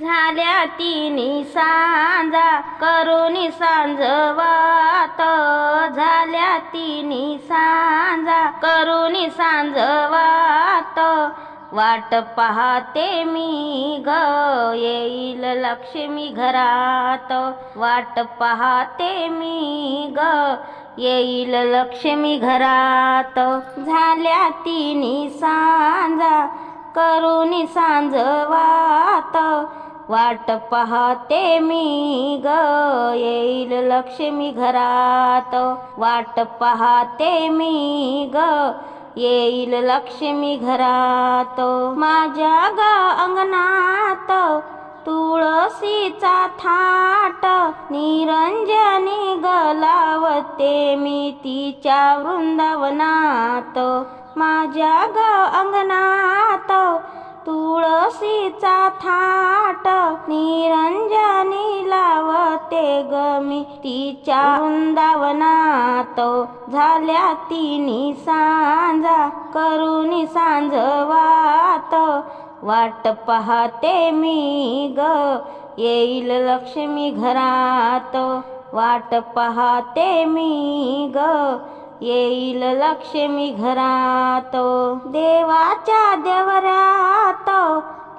झाल्या तिनी सांजा करुणी सांजवात झाल्या तिनी सांजा करुणी सांजवात वाट पाहते मी ग येईल लक्ष्मी घरात. वाट पाहते मी ग येईल लक्ष्मी घरात. झाल्या तिनी सांजा करुणी सांजवात वाट पाहते मी ग येईल लक्ष्मी घरात. वाट पाहते मी ग येईल लक्ष्मी घरात. माझ्या ग अंगणात तुळशीचा थाट निरंजनी गलावते मी तिच्या वृंदावनात. माझ्या ग अंगणात तुळशीचा थाट निरंजनी लावते गमी तिच्या वृंदावनात झाल्या तिनी सांजा करून सांजवात. वाट पाहते मी ग येईल लक्ष्मी घरात. वाट पाहते मी ग येईल लक्ष्मी घरात. देवाच्या देवऱ्या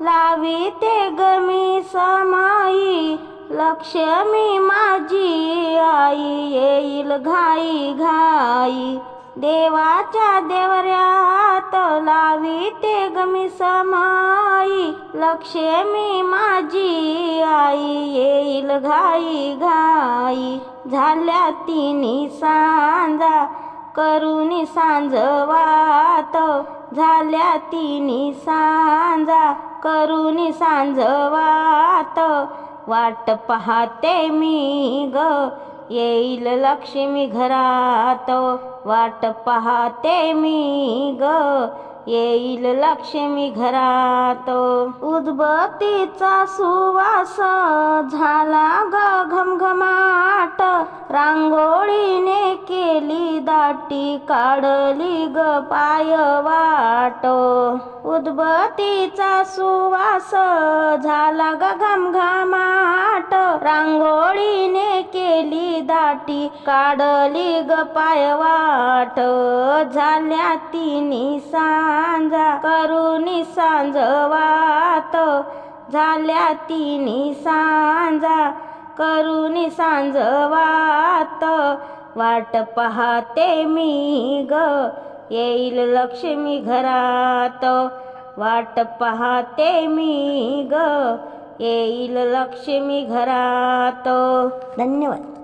लावी ते गमी समाई. लक्ष्मी माझी आई. येईल घाई घाई. देवाच्या देवऱ्यात लावी ते गमी समाई. लक्ष्मी माझी आई. येईल घाई घाई. झाल्या तिनी सांजा. करुणी सांजवात झाल्या तिनी सांजा. करुणी सांजवात वाट पाहते मी ग. येईल लक्ष्मी घरात वाट पाहते मी ग. येईल लक्ष्मी घरात. उद्बतीचा सुवास झाला ग घमघमाट. रांगोळीने केली दाटी काढली ग पाय वाट. उद्बतीचा सुवास झाला ग आंघोळीने केली दाटी. काढली ग पाय वाट झाल्या तिनी सांजा. करुणी सांजवात. झाल्या तिनी सांजा. करुणी सांजवात. वाट पाहते मी ग. येईल लक्ष्मी घरात. वाट पाहते मी ग. येईल लक्ष्मी घरात. धन्यवाद.